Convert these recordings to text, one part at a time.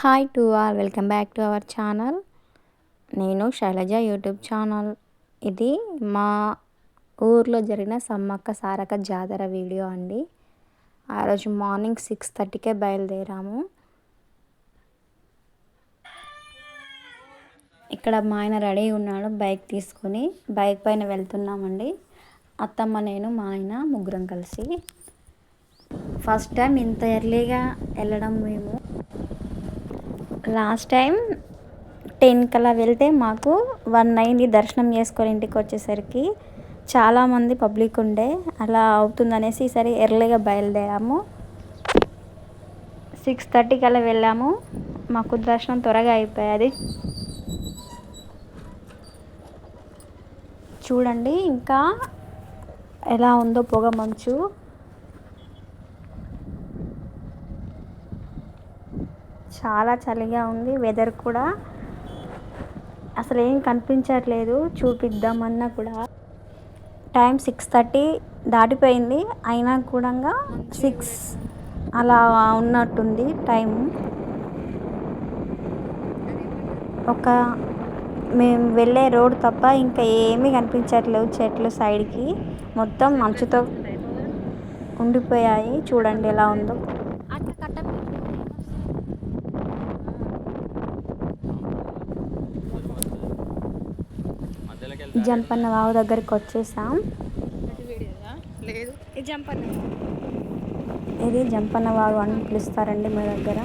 Hi to all welcome back to our channel. నేను Shailaja YouTube channel. ఇది మా ఊర్లో జరిగిన సమ్మక్క సారక జాతర వీడియో అండి. ఆ రోజు మార్నింగ్ సిక్స్ థర్టీకే బయలుదేరాము. ఇక్కడ మా ఆయన రెడీ ఉన్నాడు బైక్ తీసుకొని. బైక్ పైన వెళ్తున్నామండి. అత్తమ్మ నేను మా ఆయన ముగ్గురం కలిసి. ఫస్ట్ టైం ఇంత ఎర్లీగా వెళ్ళడం మేము. లాస్ట్ టైం టెన్ కల్లా వెళ్తే మాకు వన్ అయింది దర్శనం చేసుకొని ఇంటికి వచ్చేసరికి చాలామంది పబ్లిక్ ఉండే అలా అవుతుందనేసి ఈసారి ఎర్లీగా బయలుదేరాము. సిక్స్ థర్టీ కల్లా వెళ్ళాము. మాకు దర్శనం త్వరగా అయిపోయేది. చూడండి ఇంకా ఎలా ఉందో పొగ మంచు. చాలా చలిగా ఉంది వెదర్ కూడా. అసలు ఏం కనిపించట్లేదు చూపిద్దామన్నా కూడా. టైం సిక్స్ థర్టీ దాటిపోయింది అయినా కూడా సిక్స్ అలా ఉన్నట్టుంది టైం. ఒక మేము వెళ్ళే రోడ్ తప్ప ఇంకా ఏమీ కనిపించట్లేవు చెట్లు సైడ్కి మొత్తం మంచుతో ఉండిపోయాయి చూడండి ఎలా ఉందో. జంపన్న వాగు దగ్గరికి వచ్చేసాం. లేదు. ఇది జంపన్న ఇది జంపన్న వాగు అని పిలుస్తారండి మా దగ్గర.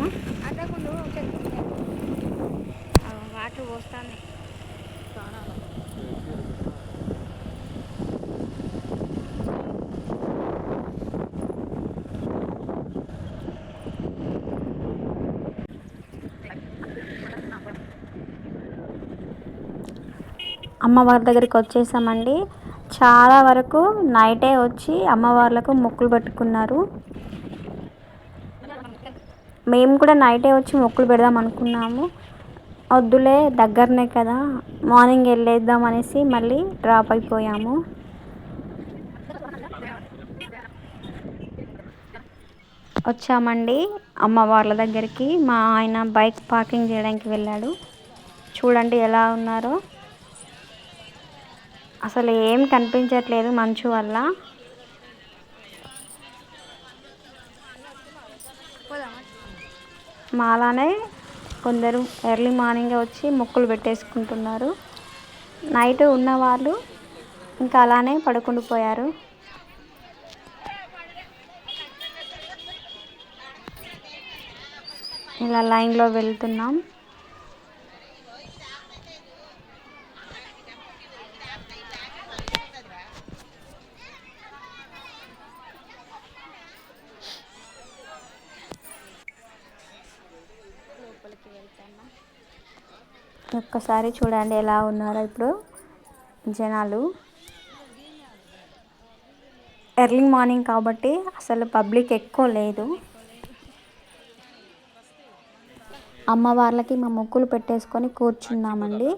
అమ్మవారి దగ్గరికి వచ్చేసామండి. చాలా వరకు నైటే వచ్చి అమ్మవార్లకు మొక్కులు పెట్టుకున్నారు. మేము కూడా నైటే వచ్చి మొక్కులు పెడదాం అనుకున్నాము. వద్దులే దగ్గరనే కదా. మార్నింగ్ వెళ్ళేద్దాం అనేసి మళ్ళీ డ్రాప్ అయిపోయాము. వచ్చామండి. అమ్మవార్ల దగ్గరికి మా ఆయన బైక్ పార్కింగ్ చేయడానికి వెళ్ళాడు. చూడండి ఎలా ఉన్నారో. అసలు ఏం కనిపించట్లేదు మంచు వల్ల. మాలానే కొందరు ఎర్లీ మార్నింగ్ వచ్చి మొక్కులు పెట్టేసుకుంటున్నారు. నైట్ ఉన్నవాళ్ళు ఇంకా అలానే పడుకుండిపోయారు ఇలా లైన్లో వెళ్తున్నాం. ఒక్కసారి చూడండి ఎలా ఉన్నారో ఇప్పుడు జనాలు. ఎర్లీ మార్నింగ్ కాబట్టి అసలు పబ్లిక్ ఎక్కువ లేదు. అమ్మవార్లకి మా మొక్కులు పెట్టేసుకొని కూర్చున్నామండి.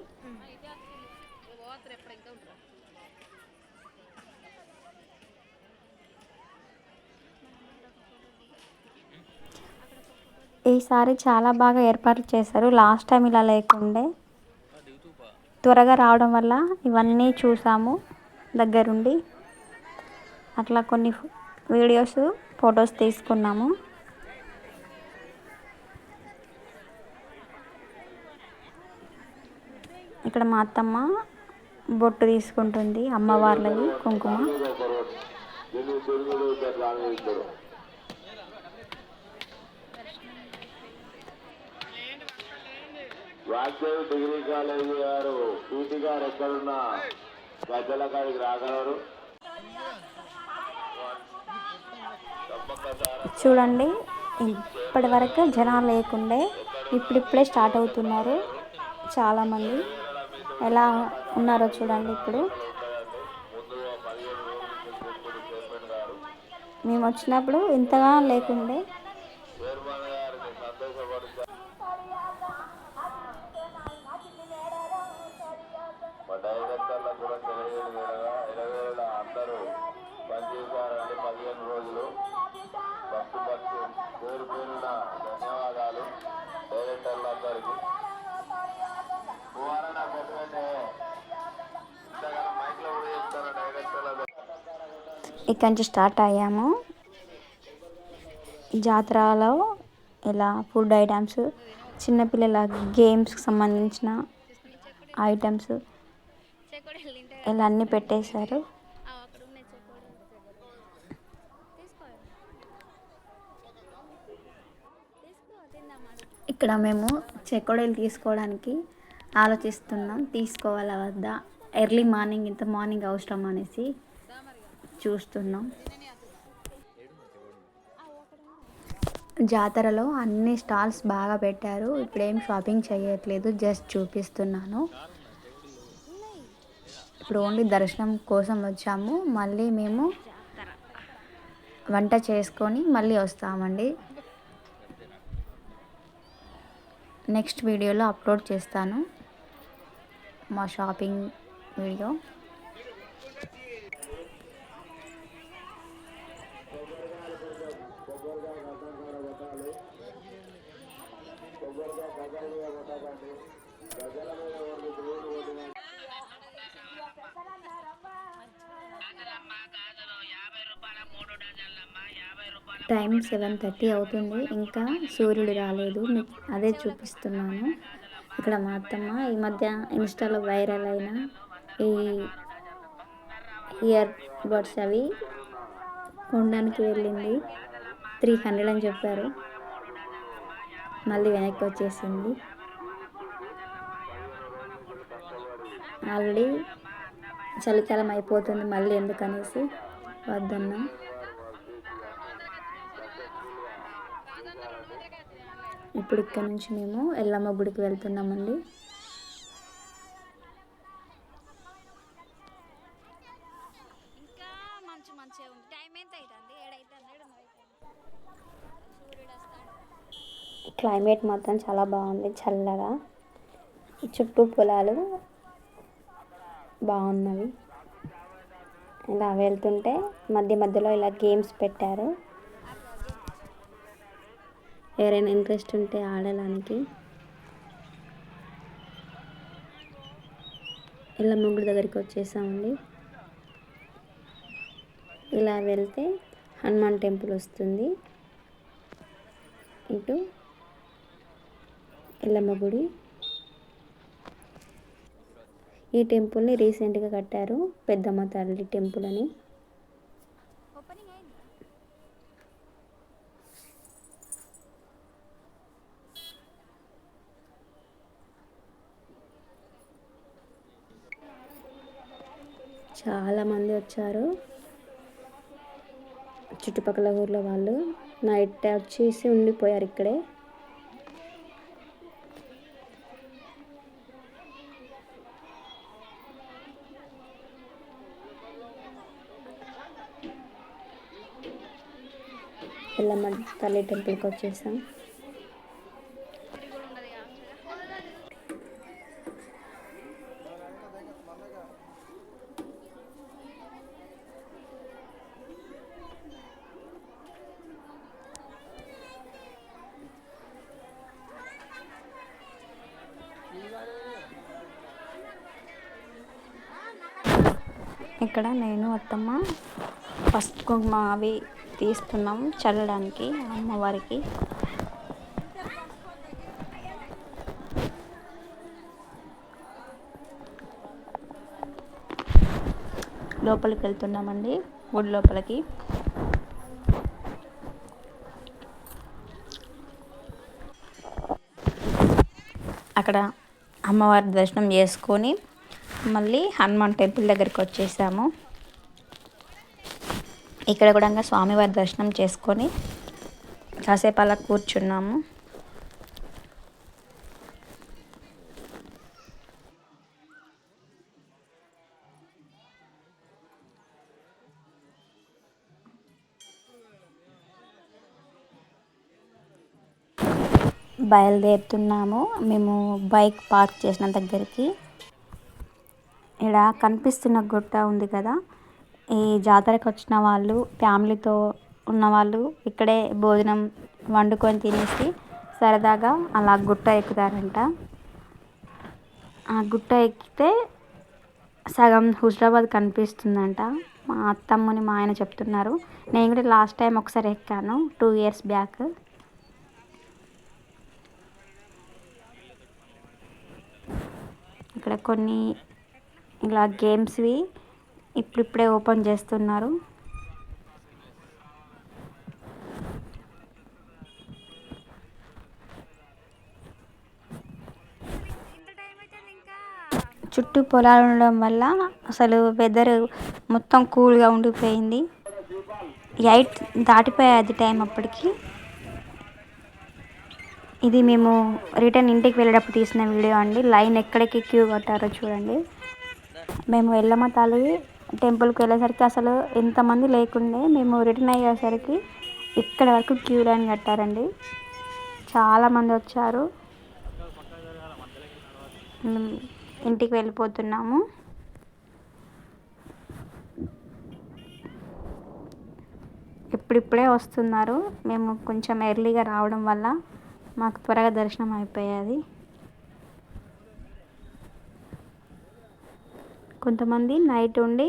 ఈసారి చాలా బాగా ఏర్పాట్లు చేశారు. లాస్ట్ టైం ఇలా లేకుండే త్వరగా రావడం వల్ల ఇవన్నీ చూసాము దగ్గరుండి. అట్లా కొన్ని వీడియోస్ ఫొటోస్ తీసుకున్నాము. ఇక్కడ మా అత్తమ్మ బొట్టు తీసుకుంటుంది అమ్మవార్లది కుంకుమ. వాగ్దేవి డిగ్రీ కాలేజ్ గారు పీటీ గారు ఎక్కడున్నా గద్దెల కాడికి రాగలరు. చూడండి ఇప్పటి వరకు జనాలు లేకుండే ఇప్పుడిప్పుడే స్టార్ట్ అవుతున్నారు చాలామంది. ఎలా ఉన్నారో చూడండి ఇప్పుడు. మేము వచ్చినప్పుడు ఇంతగా లేకుండే ఇక్కడి నుంచి స్టార్ట్ అయ్యాము. జాతరలో ఇలా ఫుడ్ ఐటమ్స్ చిన్నపిల్లల గేమ్స్కి సంబంధించిన ఐటమ్స్ ఇలా అన్నీ పెట్టేశారు. ఇక్కడ మేము చెకోడీలు తీసుకోవడానికి ఆలోచిస్తున్నాం. తీసుకోవాలా వద్దా? ఎర్లీ మార్నింగ్ ఇంత మార్నింగ్ అవసరం అనేసి. చూస్తున్నాం. జాతరలో అన్ని స్టాల్స్ బాగా పెట్టారు. ఇప్పుడేం షాపింగ్ చేయట్లేదు. జస్ట్ చూపిస్తున్నాను. ఇప్పుడు ఓన్లీ దర్శనం కోసం వచ్చాము. మళ్ళీ మేము వంట చేసుకొని మళ్ళీ వస్తామండి. నెక్స్ట్ వీడియోలో అప్లోడ్ చేస్తాను మా shopping video. Time seven thirty అవుతుంది. ఇంకా సూర్యుడు రాలేదు. మీకు అదే చూపిస్తున్నాను. ఇక్కడ మా అత్తమ్మ ఈ మధ్య ఇన్స్టాలో వైరల్ అయిన ఈ ఇయర్ బడ్స్ అవి కొనడానికి వెళ్ళింది. త్రీ హండ్రెడ్ అని చెప్పారు. మళ్ళీ వెనక్కి వచ్చేసింది. ఆల్రెడీ చలికాలం అయిపోతుంది మళ్ళీ ఎందుకనేసి వద్దన్నాం. ఇప్పుడు ఇక్కడ నుంచి మేము ఎల్లమ్మ గుడికి వెళ్తున్నామండి. క్లైమేట్ మాత్రం చాలా బాగుంది చల్లగా. ఈ చుట్టూ పొలాలు బాగున్నవి. ఇలా వెళ్తుంటే మధ్య మధ్యలో ఇలా గేమ్స్ పెట్టారు. ఎవరైనా ఇంట్రెస్ట్ ఉంటే ఆడడానికి. ఇలా ముగ్గురు దగ్గరికి వచ్చేసామండి. ఇలా వెళ్తే హనుమాన్ టెంపుల్ వస్తుంది. ఇటు ఎల్లమ్మ గుడి. ఈ టెంపుల్ని రీసెంట్గా కట్టారు పెద్దమ్మ తల్లి టెంపుల్ అని. చాలామంది వచ్చారు. చుట్టుపక్కల ఊర్లో వాళ్ళు నైట్ వచ్చేసి ఉండిపోయారు ఇక్కడే. ఎల్లమ్మ తల్లి టెంపుల్కి వచ్చేసాం. ఇక్కడ నేను అత్తమ్మ ఫస్ట్ కుంకుమ అవి తీస్తున్నాం చల్లడానికి అమ్మవారికి. లోపలికి వెళ్తున్నామండి గుడి లోపలికి. అక్కడ అమ్మవారి దర్శనం చేసుకొని మళ్ళీ హనుమాన్ టెంపుల్ దగ్గరికి వచ్చేసాము. ఇక్కడ కూడా స్వామివారి దర్శనం చేసుకొని కాసేపు అలా కూర్చున్నాము. బయలుదేరుతున్నాము. మేము బైక్ పార్క్ చేసిన దగ్గరికి. ఇక్కడ కనిపిస్తున్న గుట్ట ఉంది కదా. ఈ జాతరకు వచ్చిన వాళ్ళు ఫ్యామిలీతో ఉన్న వాళ్ళు ఇక్కడే భోజనం వండుకొని తినేసి సరదాగా అలా గుట్ట ఎక్కుతారంట. ఆ గుట్ట ఎక్కితే సగం హుజరాబాద్ కనిపిస్తుందంట. మా అత్తమ్మని మా ఆయన చెప్తున్నారు. నేను కూడా లాస్ట్ టైం ఒకసారి ఎక్కాను టూ ఇయర్స్ బ్యాక్. ఇక్కడ కొన్ని ఇలా గేమ్స్వి ఇప్పుడిప్పుడే ఓపెన్ చేస్తున్నారు. చుట్టూ పొలాలు ఉండడం వల్ల అసలు వెదర్ మొత్తం కూల్గా ఉండిపోయింది. ఎయిట్ దాటిపోయేది టైం అప్పటికి. ఇది మేము రిటర్న్ ఇంటికి వెళ్ళేటప్పుడు తీసిన వీడియో అండి. లైన్ ఎక్కడికి క్యూ కట్టారో చూడండి. మేము ఎల్లమ్మ తల్లి టెంపుల్కి వెళ్ళేసరికి అసలు ఎంతమంది లేకుండే మేము రిటర్న్ అయ్యేసరికి ఇక్కడ వరకు క్యూ లైన్ కట్టారండి. చాలామంది వచ్చారు. ఇంటికి వెళ్ళిపోతున్నాము. ఇప్పుడిప్పుడే వస్తున్నారు. మేము కొంచెం ఎర్లీగా రావడం వల్ల మాకు త్వరగా దర్శనం అయిపోయేది. కొంతమంది నైట్ ఉండి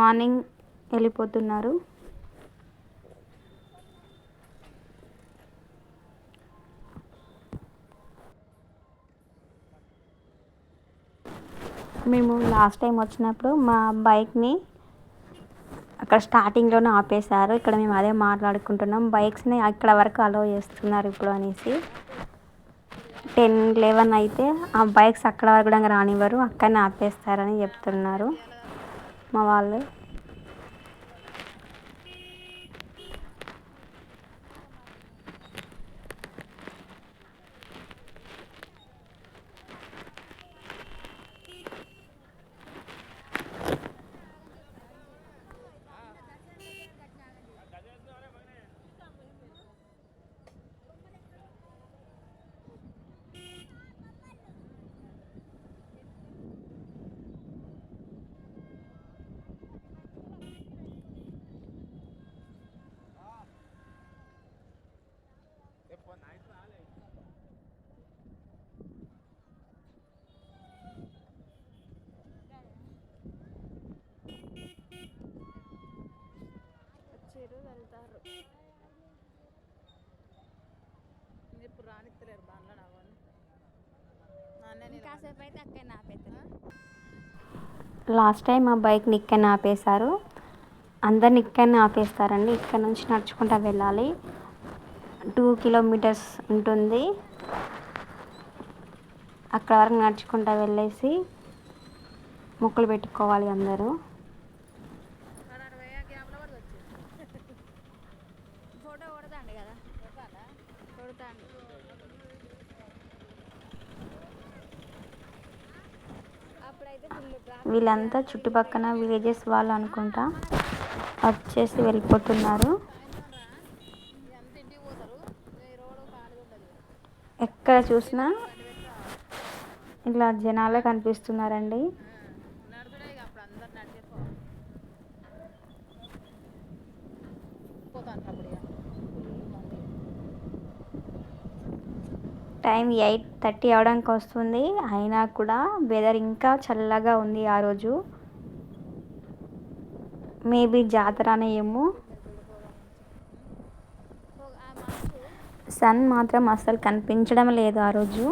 మార్నింగ్ వెళ్ళిపోతున్నారు. మేము లాస్ట్ టైం వచ్చినప్పుడు మా బైక్ని అక్కడ స్టార్టింగ్లోనే ఆపేశారు. ఇక్కడ మేము అదే మాట్లాడుకుంటున్నాం. బైక్స్ని అక్కడ వరకు అలో చేస్తున్నారు ఇప్పుడు అనేసి. టెన్ లెవెన్ అయితే ఆ బైక్స్ అక్కడ వరకు కూడా రానివ్వరు అక్కడనే ఆపేస్తారని చెప్తున్నారు మా వాళ్ళు. ఇప్పుడు కాసేపు అయితే అక్కడ ఆపేస్తారు లాస్ట్ టైం మా బైక్ని ఇక్కడనే ఆపేశారు. అందరిని ఇక్కడనే ఆపేస్తారండి. ఇక్కడ నుంచి నడుచుకుంటూ వెళ్ళాలి. టూ కిలోమీటర్స్ ఉంటుంది. అక్కడ వరకు నడుచుకుంటూ వెళ్ళేసి మొక్కులు పెట్టుకోవాలి అందరూ. వీళ్ళంతా చుట్టుపక్కల విలేజెస్ వాళ్ళు అనుకుంటా వచ్చేసి వెళ్ళిపోతున్నారు. ఎక్కడ చూసినా ఇలా జనాలే కనిపిస్తున్నారండి. పోతాను టైం ఎయిట్ థర్టీ అవడానికి వస్తుంది. అయినా కూడా వెదర్ ఇంకా చల్లగా ఉంది ఆ రోజు. మేబీ జాతర ఏమో. సన్ మాత్రం అస్సలు కనిపించడం లేదు ఆ రోజు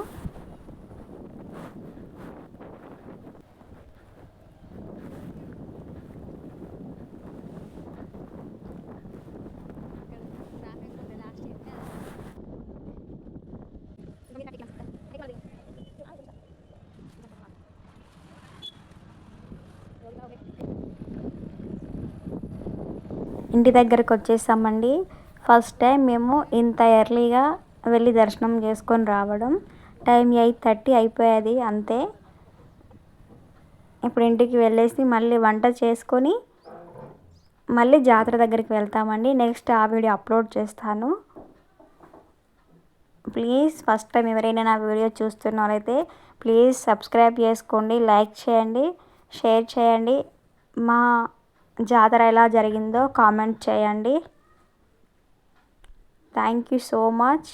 ట్రాఫిక్ ఉంది లాస్ట్ ఇయర్ ఇంటి దగ్గరకు వచ్చేసామండి. ఫస్ట్ టైం మేము ఇంత ఎర్లీగా వెళ్ళి దర్శనం చేసుకొని రావడం. టైం ఎయిట్ థర్టీ అయిపోయేది అంతే. ఇప్పుడు ఇంటికి వెళ్ళేసి మళ్ళీ వంట చేసుకొని మళ్ళీ జాతర దగ్గరికి వెళ్తామండి. నెక్స్ట్ ఆ వీడియో అప్లోడ్ చేస్తాను. ప్లీజ్ ఫస్ట్ టైం ఎవరైనా నా వీడియో చూస్తున్నారైతే ప్లీజ్ సబ్స్క్రైబ్ చేసుకోండి లైక్ చేయండి షేర్ చేయండి. మా జాతర ఎలా జరిగిందో కామెంట్ చేయండి. Thank you so much